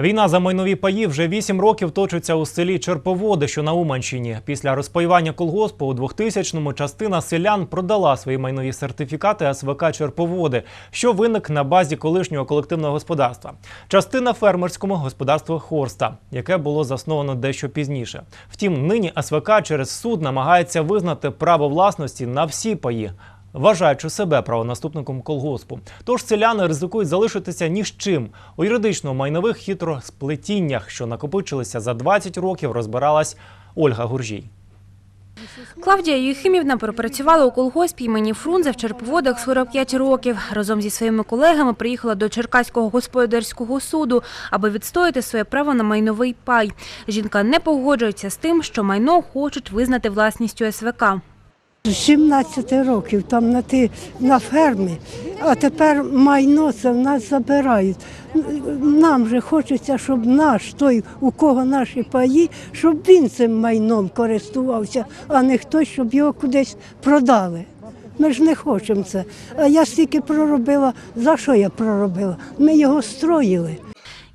Війна за майнові паї вже вісім років точиться у селі Черповоди, що на Уманщині. Після розпаювання колгоспу у 2000-му частина селян продала свої майнові сертифікати СВК Черповоди, що виник на базі колишнього колективного господарства. Частина фермерському господарству Хорста, яке було засновано дещо пізніше. Втім, нині СВК через суд намагається визнати право власності на всі паї. Вважаючи себе правонаступником колгоспу, тож селяни ризикують залишитися ні з чим у юридично-майнових хитросплетіннях, що накопичилися за 20 років, розбиралась Ольга Гуржій. Клавдія Юхимівна пропрацювала у колгоспі імені Фрунзе в Черповодах 45 років. Разом зі своїми колегами приїхала до Черкаського господарського суду, аби відстояти своє право на майновий пай. Жінка не погоджується з тим, що майно хочуть визнати власністю СВК. З 17 років там на, ти, на фермі, а тепер майно це в нас забирають. Нам же хочеться, щоб наш, той, у кого наші паї, щоб він цим майном користувався, а не хтось, щоб його кудись продали. Ми ж не хочемо це. А я стільки проробила. За що я проробила? Ми його строїли.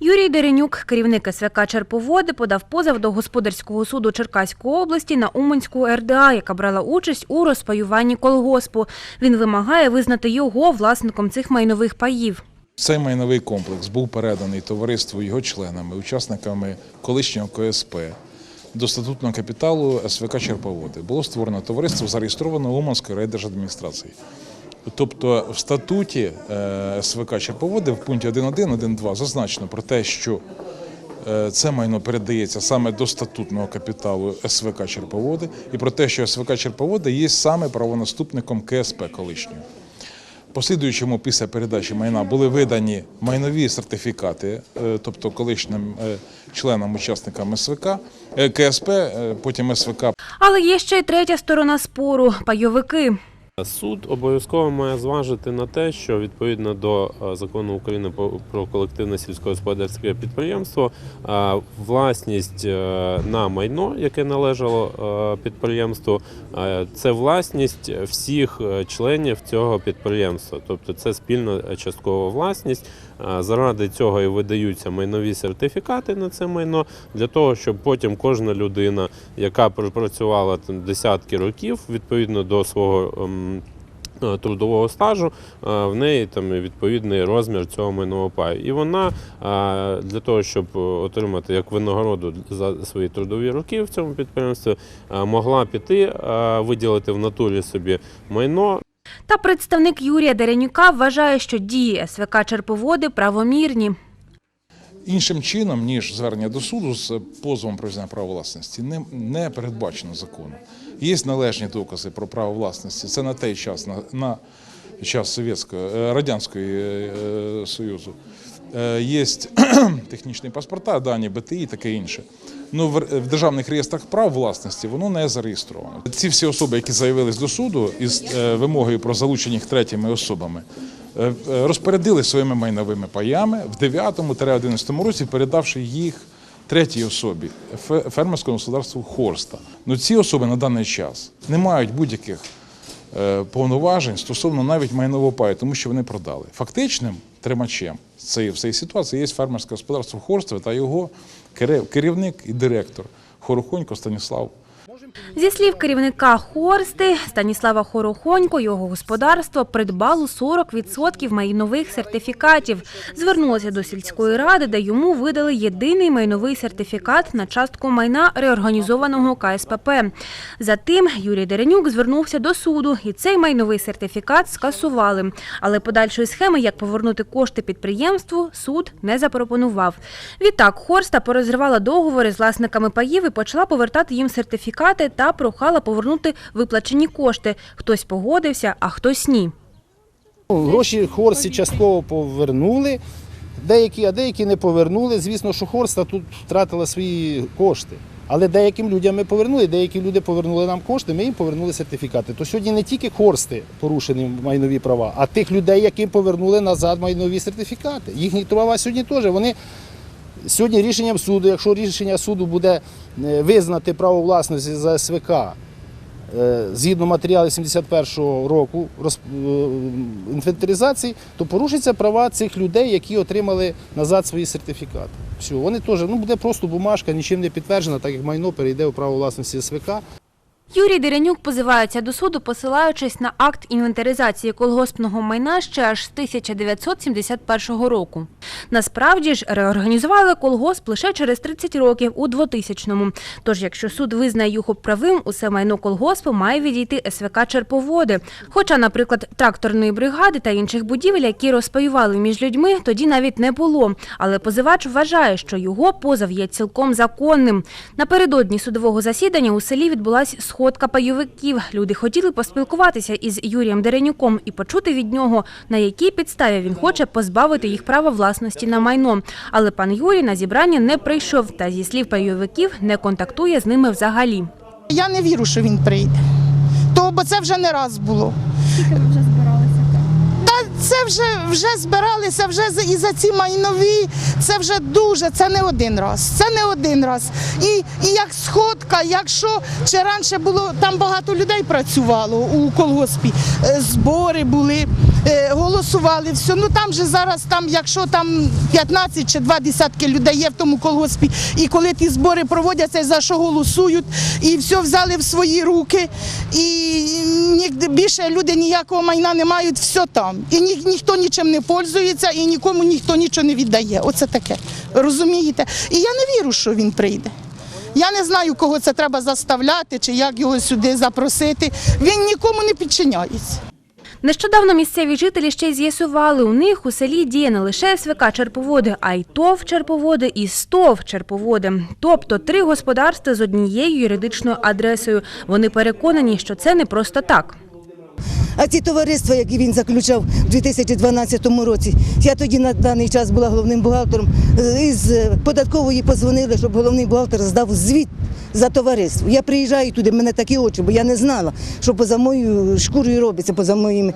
Юрій Деренюк, керівник СВК Черповоди, подав позов до господарського суду Черкаської області на Уманську РДА, яка брала участь у розпаюванні колгоспу. Він вимагає визнати його власником цих майнових паїв. Цей майновий комплекс був переданий товариству його членами, учасниками колишнього КСП до статутного капіталу СВК Черповоди. Було створено товариство, зареєстровано Уманською райдержадміністрації. Тобто в статуті е, СВК Черповоди в пункті 1.1, 1.2 зазначено про те, що е, це майно передається саме до статутного капіталу СВК Черповоди, і про те, що СВК Черповоди є саме правонаступником КСП колишнього. Послідуючому після передачі майна були видані майнові сертифікати, е, тобто колишнім членам, учасникам СВК, КСП, потім СВК. Але є ще й третя сторона спору – пайовики. Суд обов'язково має зважити на те, що відповідно до е, закону України про колективне сільськогосподарське підприємство е, власність е, на майно, яке належало підприємству, це власність всіх членів цього підприємства, тобто це спільна часткова власність. Заради цього і видаються майнові сертифікати на це майно для того, щоб потім кожна людина, яка пропрацювала там десятки років відповідно до свого ем, трудового стажу, е, в неї там відповідний розмір цього майнового паю. І вона е, для того, щоб е, отримати як винагороду за свої трудові роки в цьому підприємстві, е, могла піти, е, виділити в натурі собі майно, Та представник Юрія Деренюка вважає, що дії СВК Черповоди правомірні. Іншим чином, ніж звернення до суду з позовом про визнання права власності, не, не передбачено законом. Є належні докази про право власності. Це на той час, на, на час Совєтського, е, Радянської е, Союзу. Е, Є технічні паспорта, дані БТІ і таке інше. Ну, в, державних реєстрах прав власності воно не зареєстровано. Ці всі особи, які заявились до суду із вимогою про залучення їх третіми особами, розпорядили своїми майновими паями в 9-11 році, передавши їх третій особі фермерського господарства Хорста. Ну ці особи на даний час не мають будь-яких е, повноважень стосовно навіть майнового паю, тому що вони продали. Фактичним тримачем цієї всієї ситуації є фермерське господарство Хорства та його керівник і директор Хорохонько Станіслав Зі слів керівника Хорсти Станіслава Хорохонько, його господарство придбало 40% майнових сертифікатів. Звернулося до сільської ради, де йому видали єдиний майновий сертифікат на частку майна реорганізованого КСПП. Затим Юрій Деренюк звернувся до суду, і цей майновий сертифікат скасували. Але подальшої схеми, як повернути кошти підприємству, суд не запропонував. Відтак Хорста порозривала договори з власниками паїв і почала повертати їм сертифікати та прохала повернути виплачені кошти. Хтось погодився, а хтось ні. Гроші Хорсі частково повернули, деякі, а деякі не повернули. Звісно, що Хорста тут втратила свої кошти. Але деяким людям ми повернули, деякі люди повернули нам кошти, ми їм повернули сертифікати. То сьогодні не тільки Хорсти порушені майнові права, а тих людей, яким повернули назад майнові сертифікати. Їхні права сьогодні теж. Вони сьогодні рішенням суду, якщо рішення суду буде е, визнати право власності за СВК, е, згідно матеріалів 71-го року е, інвентаризації, то порушаться права цих людей, які отримали назад свої сертифікати. Все, вони теж, ну буде просто бумажка, нічим не підтверджена, так як майно перейде у право власності СВК. Юрій Деренюк позивається до суду, посилаючись на акт інвентаризації колгоспного майна ще аж з 1971 року. Насправді ж реорганізували колгосп лише через 30 років у 2000-му. Тож, якщо суд визнає його правим, усе майно колгоспу має відійти СВК Черповоди. Хоча, наприклад, тракторної бригади та інших будівель, які розпаювали між людьми, тоді навіть не було. Але позивач вважає, що його позов є цілком законним. Напередодні судового засідання у селі відбулася сходка пайовиків. Люди хотіли поспілкуватися із Юрієм Деренюком і почути від нього, на якій підставі він хоче позбавити їх права власності на майно. Але пан Юрій на зібрання не прийшов та зі слів пайовиків не контактує з ними взагалі. Я не вірю, що він прийде. То, бо це вже не раз було. Та це вже, вже збиралися, вже і за ці майнові. Це вже дуже, це не один раз. Це не один раз. І, і як сходка, якщо чи раніше було, там багато людей працювало у колгоспі, е, збори були, голосували, все. Ну там же зараз, там, якщо там 15 чи два десятки людей є в тому колгоспі, і коли ті збори проводяться, за що голосують, і все взяли в свої руки, і ні- більше люди ніякого майна не мають, все там. І ні, ніхто нічим не пользується, і нікому ніхто нічого не віддає. Оце таке. Розумієте? І я не вірю, що він прийде. Я не знаю, кого це треба заставляти, чи як його сюди запросити. Він нікому не підчиняється. Нещодавно місцеві жителі ще й з'ясували, у них у селі діє не лише СВК Черповоди, а й ТОВ Черповоди і СТОВ Черповоди. Тобто три господарства з однією юридичною адресою. Вони переконані, що це не просто так. А ці товариства, які він заключав у 2012 році, я тоді на даний час була головним бухгалтером. е, Із е, податкової позвонили, щоб головний бухгалтер здав звіт за товариство. Я приїжджаю туди, мене такі очі, бо я не знала, що поза моєю шкурою робиться, поза моїми.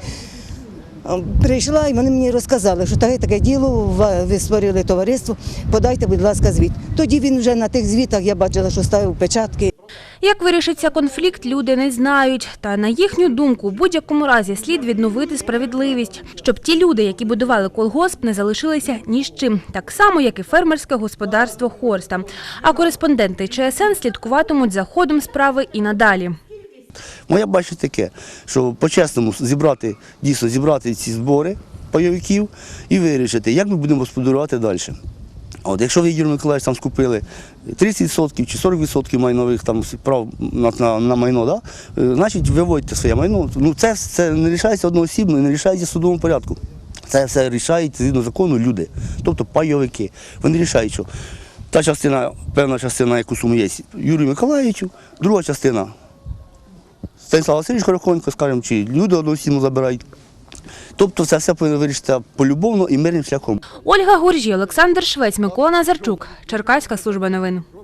Прийшла і вони мені розказали, що таке таке діло, ви створили товариство, подайте, будь ласка, звіт. Тоді він вже на тих звітах я бачила, що ставив печатки. Як вирішиться конфлікт, люди не знають. Та на їхню думку, у будь-якому разі слід відновити справедливість, щоб ті люди, які будували колгосп, не залишилися ні з чим, так само, як і фермерське господарство Хорста. А кореспонденти ЧСН слідкуватимуть за ходом справи і надалі. Моя бачу таке, що по-чесному зібрати, дійсно зібрати ці збори пайовиків і вирішити, як ми будемо господарювати далі. От, якщо ви, Юрій Миколаївич, там скупили 30% чи 40% майнових там, прав на, на, на майно, да? е, значить виводьте своє майно. Ну, це, це не рішається одноосібно, не рішається в судовому порядку. Це все рішають згідно закону люди, тобто пайовики. Вони рішають, що та частина, певна частина, яку суму є Юрію Миколаївичу, друга частина Станіслав Васильович Хорохонько, скажімо, чи люди одноосібно забирають. Тобто це все повинно вирішитися полюбовно і мирним шляхом. Ольга Гуржі, Олександр Швець, Микола Назарчук. Черкаська служба новин.